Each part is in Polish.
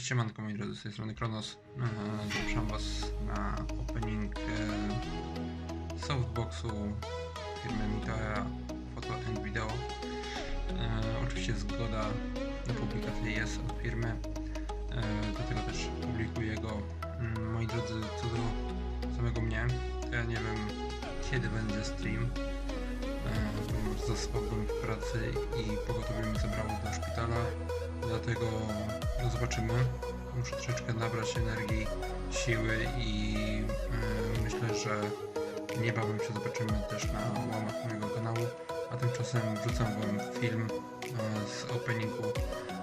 Cześć, siemanko moi drodzy, z tej strony Kronos. E, Zapraszam was na opening e, softboxu firmy Mitoya Photo and Video. E, Oczywiście zgoda na publikację jest od firmy, dlatego też publikuję go. Mm, Moi drodzy, co do samego mnie, to ja nie wiem kiedy będzie stream, ponieważ zasłabłem w pracy i pogotowie mnie zabrało do szpitala. Dlatego no zobaczymy. Muszę troszeczkę nabrać energii, siły i e, myślę, że niebawem się zobaczymy też na łamach mojego kanału. A tymczasem wrzucam wam film e, z openingu.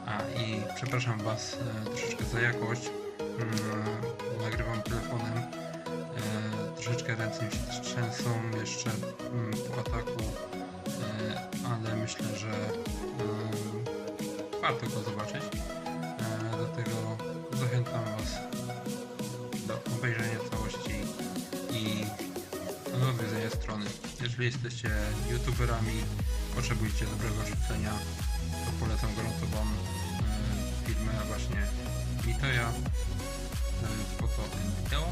A i przepraszam was e, troszeczkę za jakość. Bo nagrywam telefonem. E, troszeczkę ręce mi się też trzęsą jeszcze mm, po ataku, e, ale myślę, że e, warto go zobaczyć. Dlatego zachęcam Was do obejrzenia całości i do odwiedzenia strony. Jeżeli jesteście youtuberami, potrzebujecie dobrego oświetlenia, to polecam gorąco Wam e, filmę właśnie Mitoya e, Foto and Video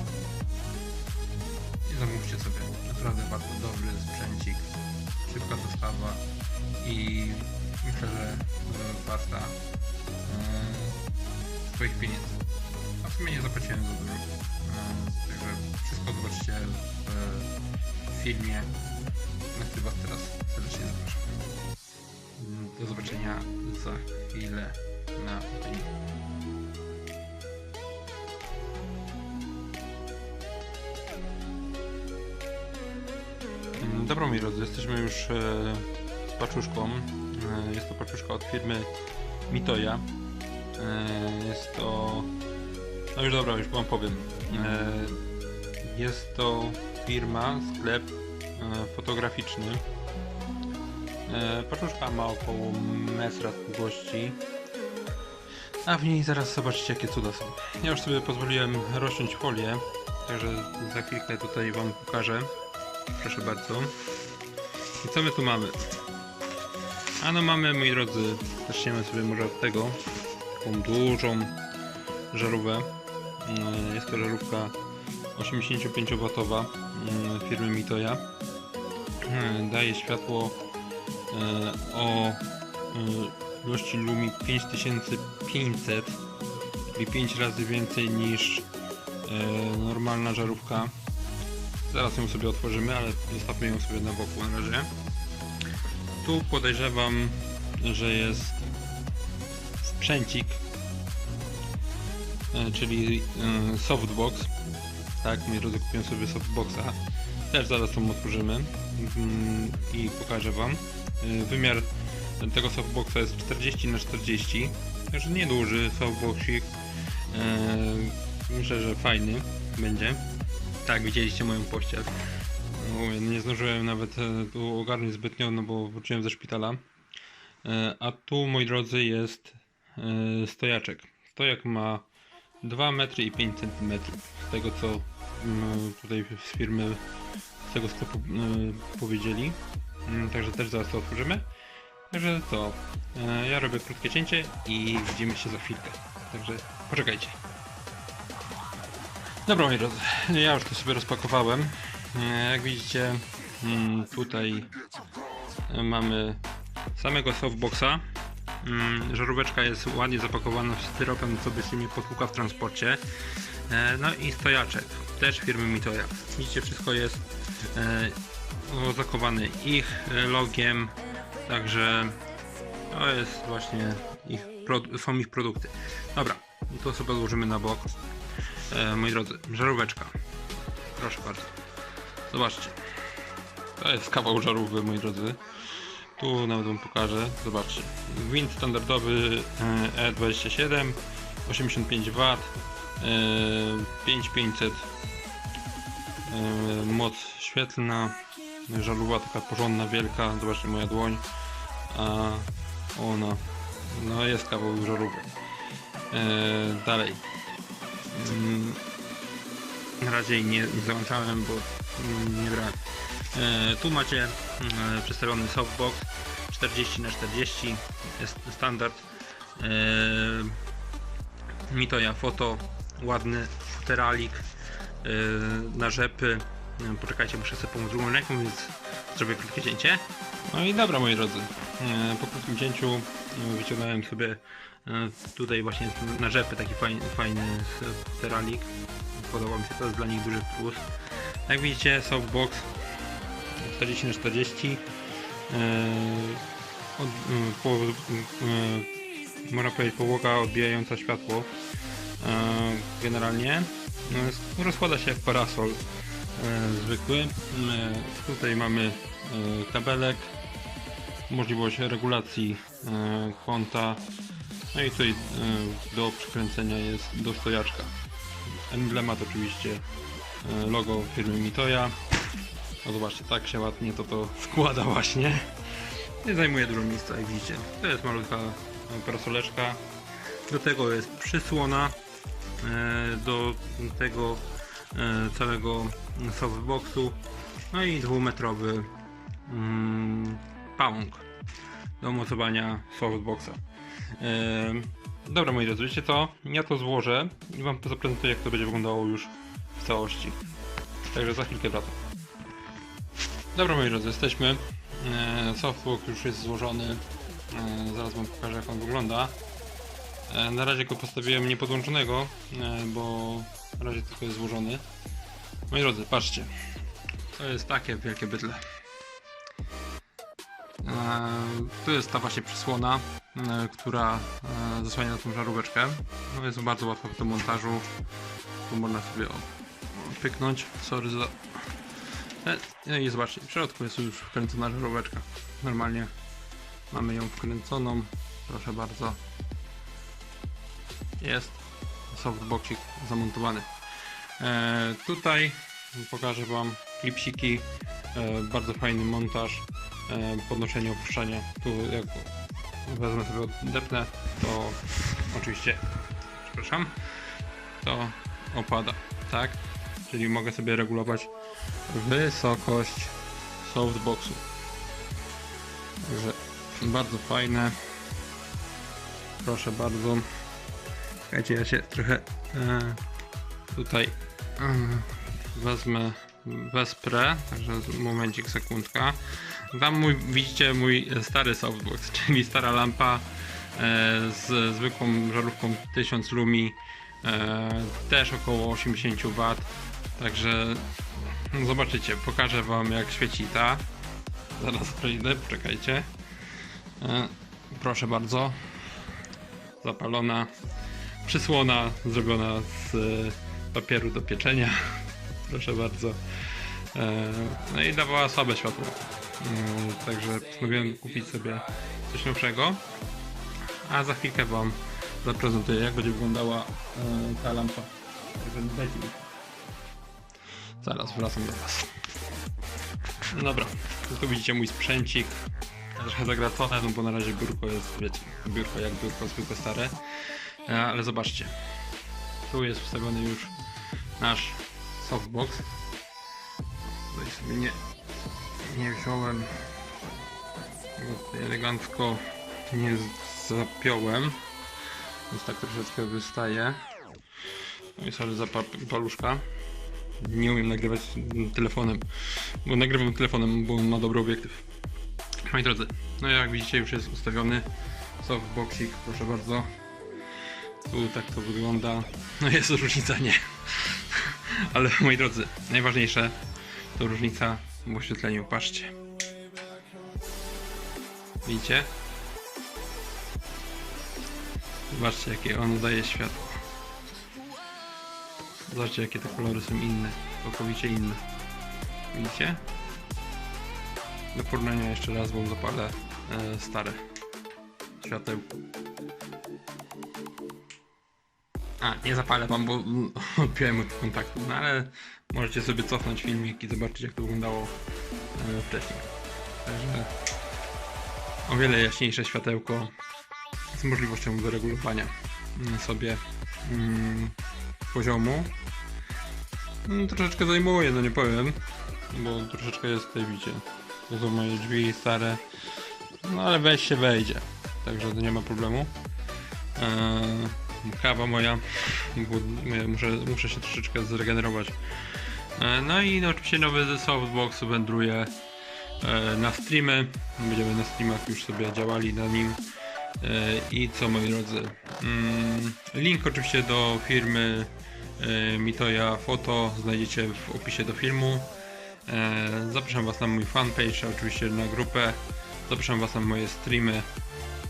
i zamówcie sobie. Naprawdę bardzo dobry sprzęcik, szybka dostawa i myślę, że warta swoich pieniędzy. A w sumie nie zapłaciłem za dużo. E, Także wszystko zobaczycie w filmie, na który Was teraz serdecznie zapraszam. Mm, Do zobaczenia za chwilę na openingu. Mm, Dobra moi drodzy, jesteśmy już e, z paczuszką. E, jest to paczuszka od firmy Mitoya. E, jest to... No już dobra, już wam powiem. E, jest to firma, sklep e, fotograficzny. Paczuszka ma około metra długości. A w niej zaraz zobaczycie jakie cuda są. Ja już sobie pozwoliłem rozciąć folię, także za chwilkę tutaj wam pokażę. Proszę bardzo. I co my tu mamy? A no mamy, moi drodzy, zaczniemy sobie może od tego. Taką dużą żarówkę. Mm, Jest to żarówka 85W mm, firmy Mitoya. Mm, Daje światło e, o ilości lumi 5500, czyli 5 razy więcej niż e, normalna żarówka. Zaraz ją sobie otworzymy, ale zostawmy ją sobie na boku na razie. Tu podejrzewam, że jest sprzęcik, e, czyli e, softbox. Tak, drodzy, kupiłem sobie softboxa. Też zaraz ją otworzymy mm, i pokażę Wam. E, Wymiar tego softboxa jest 40 na 40 także nieduży softboxik. Myślę, że fajny będzie. Tak, widzieliście moją pościel. Nie zdążyłem nawet tu ogarnąć zbytnio, no bo wróciłem ze szpitala. A tu, moi drodzy, jest stojaczek. Stojak ma 2 metry i 5 cm. Z tego co mm, tutaj z firmy, z tego sklepu powiedzieli. Mm, Także też zaraz to otworzymy. Także to, e, ja robię krótkie cięcie i widzimy się za chwilkę. Także poczekajcie. Dobra moi drodzy, ja już to sobie rozpakowałem. E, Jak widzicie, mm, tutaj e, mamy samego softboxa. Mm, Żaróweczka jest ładnie zapakowana w styropem, co by się nie potłuka w transporcie. E, No i stojaczek, też firmy Mitoya. Widzicie, wszystko jest e, oznakowane ich e, logiem, także to jest właśnie ich, są ich produkty. Dobra, to sobie odłożymy na bok. E, moi drodzy, żaróweczka. Proszę bardzo. Zobaczcie. To jest kawał żarówki, moi drodzy. Tu nawet wam pokażę. Zobaczcie. Gwint standardowy e, E27, 85W, e, 5500 e, moc świetlna. Żarówa taka porządna, wielka. Zobaczcie moja dłoń. A ona, no jest kawał żarówek. E, dalej. Na razie nie, nie załączałem, bo mm, nie brałem. E, tu macie e, przedstawiony softbox 40 na 40 jest standard. E, Mitoja Foto, ładny futeralik yy, na rzepy. Yy, Poczekajcie, muszę sobie pomóc drugą ręką, więc zrobię krótkie cięcie. No i dobra moi drodzy, yy, po krótkim cięciu yy, wyciągnąłem sobie yy, tutaj właśnie na rzepy taki fajny, fajny futeralik. Podoba mi się, to jest dla nich duży plus. Jak widzicie softbox 40 na 40 yy, od, po, yy, można powiedzieć powłoka odbijająca światło yy, generalnie. No, rozkłada się jak parasol yy, zwykły. Tutaj mamy kabelek możliwość regulacji kąta. No i tutaj do przykręcenia jest do stojaczka emblemat oczywiście yy, logo firmy Mitoya no zobaczcie, tak się ładnie to to składa właśnie. Nie zajmuje dużo miejsca, jak widzicie. To jest malutka e, parasoleczka. Do tego jest przysłona e, do tego e, całego softboxu. No i dwumetrowy mm, pałąk do mocowania softboxa. Dobra moi drodzy, wiecie co? Ja to złożę i wam to zaprezentuję jak to będzie wyglądało już w całości. Także za chwilkę wracam. Dobra moi drodzy, jesteśmy. E, Softbox już jest złożony. E, Zaraz wam pokażę jak on wygląda. E, Na razie go postawiłem niepodłączonego, bo na razie tylko jest złożony. Moi drodzy, patrzcie. To jest takie wielkie bydle. Tu jest ta właśnie przysłona, która e, zasłania tą żaróweczkę. No jest bardzo łatwo w tym montażu. Tu można sobie o, o, pyknąć. Sorry za E, No i zobaczcie, w środku jest już wkręcona żaróweczka. Normalnie mamy ją wkręconą. Proszę bardzo. Jest softboxik zamontowany. E, tutaj pokażę Wam klipsiki. E, bardzo fajny montaż. E, podnoszenie, opuszczanie. Tu jak wezmę sobie odepnę, to oczywiście, przepraszam, to opada, tak? Czyli mogę sobie regulować wysokość softboxu. Także bardzo fajne. Proszę bardzo. Czekajcie, ja się trochę e, tutaj e, wezmę wesprę, także momencik, sekundka. Tam mój, widzicie mój stary softbox, czyli stara lampa e, z zwykłą żarówką 1000 lumi, e, też około 80 W. Także no Zobaczycie, pokażę wam jak świeci ta. Zaraz przejdę, poczekajcie. E, proszę bardzo. Zapalona. Przysłona zrobiona z e, papieru do pieczenia. proszę bardzo. E, no i dawała słabe światło. E, także postanowiłem kupić sobie coś nowszego. A za chwilkę wam zaprezentuję jak będzie wyglądała e, ta lampa. Także dajcie mi Zaraz wracam do Was. No dobra, tu, widzicie mój sprzęcik. Trochę zagracone, no bo na razie biurko jest, wiecie, biurko jak biurko zwykłe stare. E, Ale zobaczcie, tu jest wstawiony już nasz softbox. Tutaj sobie nie, nie wziąłem, elegancko nie zapiąłem, więc tak troszeczkę wystaje. No i sorry za pa paluszka nie umiem nagrywać telefonem, bo nagrywam telefonem, bo ma dobry obiektyw. Moi drodzy, no jak widzicie już jest ustawiony softboxik, proszę bardzo. Tu tak to wygląda. No jest różnica, nie. Ale moi drodzy, najważniejsze to różnica w oświetleniu, patrzcie. Widzicie? Zobaczcie jakie ono daje światło. Zobaczcie jakie te kolory są inne, całkowicie inne. Widzicie? Do porównania jeszcze raz wam zapalę e, stare światełko. A, nie zapalę wam, bo odpiąłem od kontaktu, no ale możecie sobie cofnąć filmik i zobaczyć jak to wyglądało e, wcześniej. Także o wiele jaśniejsze światełko z możliwością wyregulowania mm, sobie mm, poziomu. Mm, troszeczkę zajmuje, no nie powiem, bo troszeczkę jest tutaj, widzicie, to są moje drzwi stare, no ale weź się wejdzie, także to nie ma problemu. Eee, kawa moja, muszę, muszę się troszeczkę zregenerować. E, No i oczywiście nowy softbox wędruje e, na streamy. Będziemy na streamach już sobie działali na nim. E, I co moi drodzy? Mm, Link oczywiście do firmy Mitoja Foto znajdziecie w opisie do filmu. Zapraszam Was na mój fanpage, oczywiście na grupę. Zapraszam Was na moje streamy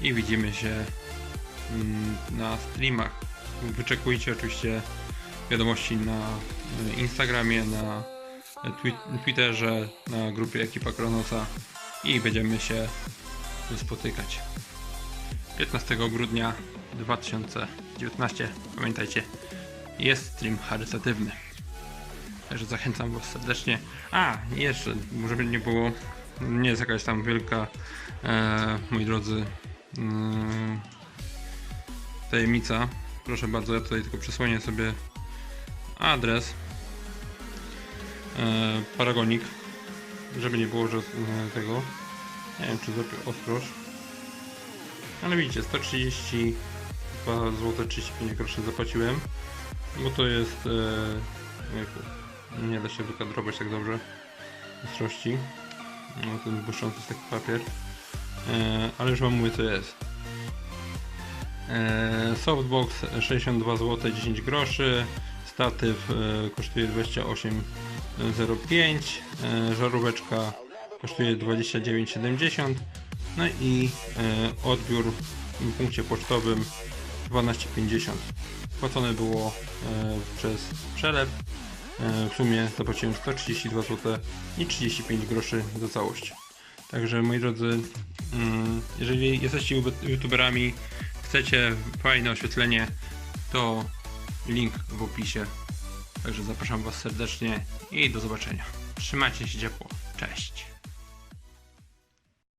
i widzimy się mm, na streamach. Wyczekujcie oczywiście wiadomości na e, Instagramie, na e, twi- Twitterze, na grupie Ekipa Kronosa i będziemy się spotykać. 15 grudnia 2019. Pamiętajcie, jest stream charytatywny. Także zachęcam Was serdecznie. A, jeszcze, żeby nie było, nie jest jakaś tam wielka, e, moi drodzy, mm, tajemnica. Proszę bardzo, ja tutaj tylko przesłonię sobie adres. E, Paragonik, żeby nie było, że e, tego. Nie wiem, czy zrobię ostroż. Ale widzicie, 132 zł 35 groszy zapłaciłem. Bo to jest. E, nie da się wykadrować tak dobrze ostrości. No, ten błyszczący jest taki papier. Ale już wam mówię co jest. Softbox 62 zł 10 groszy. Statyw e, kosztuje 28,05. E, żaróweczka kosztuje 29,70. No i e, odbiór w punkcie pocztowym 12,50. Płacone było przez przelew. W sumie zapłaciłem 132 zł i 35 groszy za całość. Także moi drodzy, mm, jeżeli jesteście youtu- youtuberami, chcecie fajne oświetlenie, to link w opisie. Także zapraszam Was serdecznie i do zobaczenia. Trzymajcie się ciepło. Cześć.